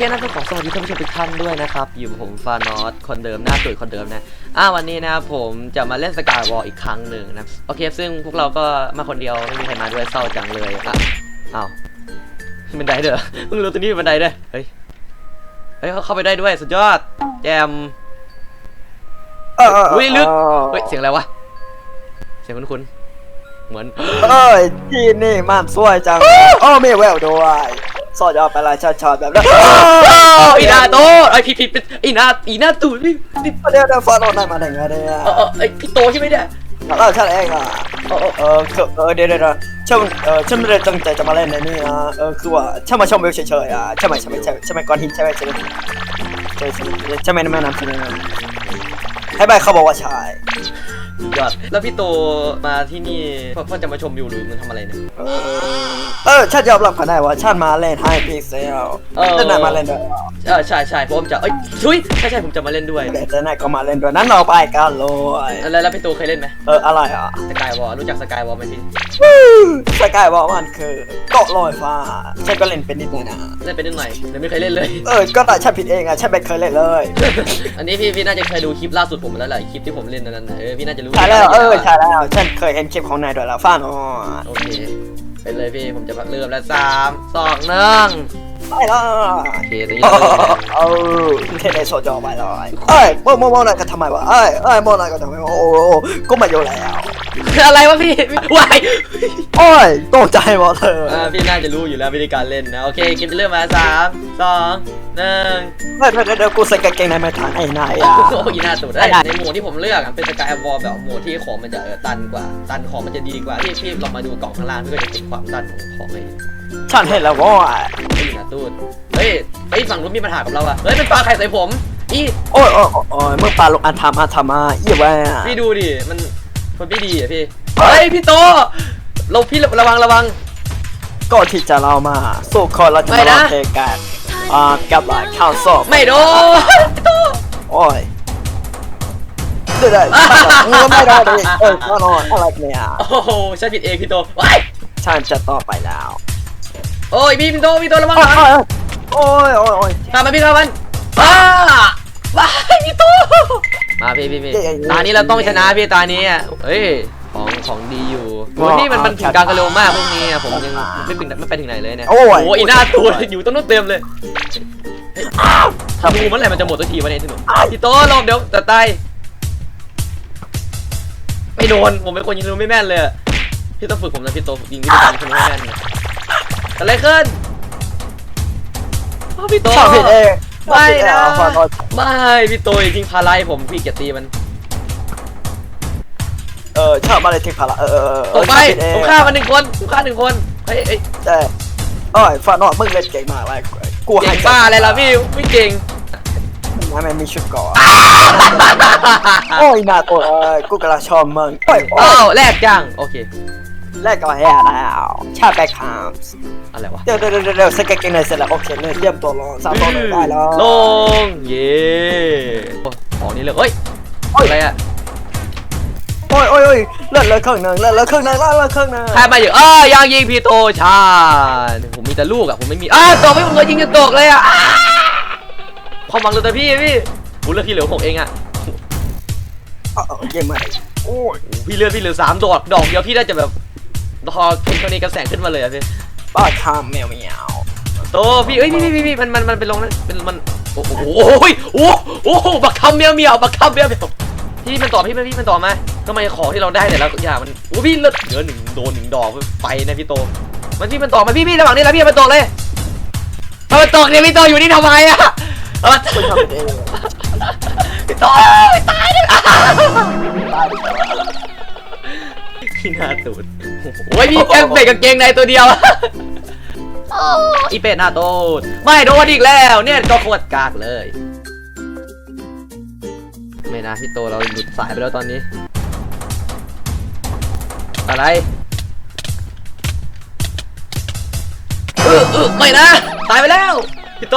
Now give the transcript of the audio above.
เคนะต้องขอสวัสดีท่านผู้ชมทุกท่านด้วยนะครับ อยู่กับผมฟานอสคนเดิมหน้าตุ๋ยคนเดิมนะอ่าวันนี้นะครับผมจะมาเล่นสกายวอลอีกครั้งหนึ่งนะโอเค ซึ่งพวกเราก็มาคนเดียวไม่มีใครมาด้วยเศร้าจังเลยอะอ้าวมีบันไดเด้อเพิ่งรู้ตัวนี้มีบันไดด้วยเฮ้ยเฮ้ยเขาเข้าไปได้ด้วยสุดยอดแจมเอออุ้ยลึกเฮ้ยเสียงอะไรวะเสียงคุ้นๆเหมือนเอ้ยที่นี่มันสวยจังโอ้มีแววด้วย สอดยอดไปลายชาๆแบบนั้นอีนาโตไอยพี่พี่เป็นอีนาอีนาตูดพี่พี่เดี๋ยวเดี๋ยวฟอนอนายมาได้ไงเนี่ยเออเออไอยพี่โตใช่ไหมเนี่ยเออฉันเองอะเออเออคือเออเดี๋ยวเดี๋ยวฉันเออฉันไม่ได้ตั้งใจจะมาเล่นในนี่นะเออคือว่าฉันมาชมวิวเฉยๆอะใช่ไหมใช่ไหมใช่ไหมใช่ไหมก้อนหินใช่ไหมใช่ไหมใช่ใช่ใช่ไหมแม่น้ำใช่ไหมให้ใบเขาบอกว่าใช่ ยอด แล้วพี่โตมาที่นี่เพื่อเพื่อจะมาชมวิวหรือมันทำอะไรเนี่ย เออเออฉันยอมรับกันได้ว่าฉันมาเล่นไฮพิกเซลเออแต่นายมาเล่นด้วยเออใช่ใช่ผมจะเอ้ยชุยใช่ใช่ผมจะมาเล่นด้วยแต่นายก็มาเล่นด้วยนั้นเราไปกันเลยแล้วแล้วพี่โตเคยเล่นไหมเอออะไรอะสกายวอลรู้จักสกายวอลไหมพี่ สกายวอลมันคือเกาะลอยฟ้าฉันก็เล่นเป็นนิดหน่อยนะเล่นไปนิดหน่อยเดี๋ยวไม่เคยเล่นเลย เออ ก็แต่ฉันผิดเองอะฉันไม่เคยเล่นเลย อันนี้พี่พี่น่าจะเคยดูคลิปล่าสุดผมมาแล้วแหละคลิปที่ผมเล่นนั้นนะเออพี่น่าจะรู้ใช่แล้วเออใช่แล้วฉันเคยเห็นคลิปของนายด้วยแล้วฟ้านอ๋อโอเคไปเลยพี่ผมจะเริ่มแล้วสามสองหนึ่ง ไปแล้วโอเคตอนนี้เราเริ่มแล้วอเออเทนในโซจอไปเลยเอ้ยโมโมโมนายก็ทำไมวะเอ้ยเอ้ยโมนก็ทำไมวะโอ้โหก็มาอยู่แล้วอะไรวะพี่วายโอ้ยตกใจหมดเลยอ่าพี่น่าจะรู้อยู่แล้ววิธีการเล่นนะ โอเคเกมจะเริ่มมาสามสองหนึ่งเดี๋ยวเดี๋ยวเดี๋ยวกูใส่กางเกงในม่ทันไอ้นายโอ้อะโหอีหน้าสุดได้ในหมดที่ผมเลือกอะเป็นสกายวอลแบบหมดที่ของมันจะเออตันกว่า ตันของมันจะดีกว่าพี่พี่ลองมาดูกล่องข้างล่างพี่ก็จะเห็นความตันของของไอ้ฉันเห็นแล้วว่าไอ้อีหน้า ตูดเฮ้ยไอ้ยฝั่งนู้นมีปัญหากับเราอะเฮ้ยเป็นปลาไข่ใส่ผมอีโอ้ยโอ้ยโอ้ยเมื่อปลาลงอันทำอันทำมาเยี่ยแว่พี่ดูดิมันคนไม่ดีอะพี่เฮ้ยพี่โตเราพี่ระวังระวัง ก็ที่จะเรามาสู้คนเราจะไม่มานะลองเพลงกันอ่ากับหลายข้าวซอบไม่โดนพี่โต โอ้ยเดี๋ยวเดี๋ยวเงื้อไม่ได้เลยเออก็นอนอะไรเนี่ยโอ้โหฉันผิดเองพี่โตว้าย ฉันจะต่อไปแล้ว โอ้ยพี่พี่โตพี่โตระวังโอ้ระวังยโอ้ยโอ้ยโอ้ยตามมาพี่ตามมันว้าว้ายพี่ตู้มาพี่พี่พี่ตานี้เราต้องชนะพี่ตานี้อะเฮ้ยของของดีอยู่โอ้ยนี่มันมันถึงกลางกันเร็วมากพวกนี้อะผมยังไม่ไปไม่ไปถึงไหนเลยเนี่ยโอ้ยโอ้ยอีหน้าตัวอยู่ต้นนู้นเต็มเลยทำงูเมื่อไหร่มันจะหมดสักทีวะเนี่ยที่หนูพี่โตลงเดี๋ยวจะตายไม่โดนผมเป็นคนยิงธนูไม่แม่นเลยอะพี่ต้องฝึกผมนะพี่โตยิงพี่ต้องยิงธนูไม่แม่นเนี่ยเกิดอะไรขึ้นอ้าวพี่โตชอบผิดเองไม่นะขอโทษไม่พี่โตจริงพาไล่ผมพี่เกียรตีมัน เออชอบอะไรที่พาระเออเออเออตกไปชอบผิดเองผมฆ่ามันหนึ่งคนผมฆ่าหนึ่งคนเฮ้ยเอ้ยใช่โอ้ยฟานอมึงเล่นเก่งมากเลยกูเก่งบ้าอะไรล่ะพี่ไม่เก่งทำไมมีชุดก่อนโอ้ยน่าตัวเอ้ยกูกำลังชอบมึงโอ้ยโอ้อ้าวยแลกจังโอเค แรกก็แย่แล้วชาติแบคแฮมส์อะไรวะ เดี๋ยวเดี๋ยวเดี๋ยวเดี๋ยวสเก็ตเกงในเสร็จแล้วโอเคเลยเยี่ยมตัวลงสามตัวเลยได้แล้วลง เย่โอ้ของนี้เลยเฮ้ยโอ้ยอะไรอะโอ้ยโอ้ยโอ้ยเลือดเลยครึ่งหนึ่งเลือดเลยครึ่งหนึ่งเลือดเลยครึ่งหนึ่งใครมาอยู่เอ้ยยังยิงพี่โตชาผมมีแต่ลูกอะผมไม่มีอ้าวตกไม่ผมเลยยิงจะตกเลยอะอ้าความหวังเหลือแต่พี่พี่ผมเลือกที่เหลือหกเองอะเอาเอาเยี่ยมมากโอ้ยพี่เลือดพี่เหลือสามดอกดอกเดียวพี่น่าจะแบบ พอเคนคนนี้กระแสงขึ้นมาเลยอะพี่ป้าคามแมวแมวโตพี่เอ้ยพี่พี่พี่พี่มันมันมันเป็นลงนั้นเป็นมันโอ้โหโอ้ยโอ้โหโอ้โหบักคำเมียวเมียวบักคำเมียวเมียวพี่มันต่อพี่มันพี่มันต่อมาทำไมของที่เราได้แต่ละอย่างมันโอ้พี่เลือดเหลือหนึ่งโดนหนึ่งดอกไปนะพี่โต มันพี่มันต่อมาพี่พี่ระหว่างนี้แล้วพี่มันตกเลยเอามันตกเนี่ยพี่โตอยู่นี่ทำไมอะเอามันคุณทำเป็นเองพี่โตไม่ตายเลยพี่หน้าตูด โอ้ยพี่แค่เบรกกางเกงในตัวเดียว อีเป็ดหน้าโตดไม่โดนอีกแล้ว เนี่ยก็โคตรกากเลย ไม่นะพี่โตเราหลุดสายไปแล้วตอนนี้ อะไรเออเออไม่นะ ตายไปแล้ว พี่โต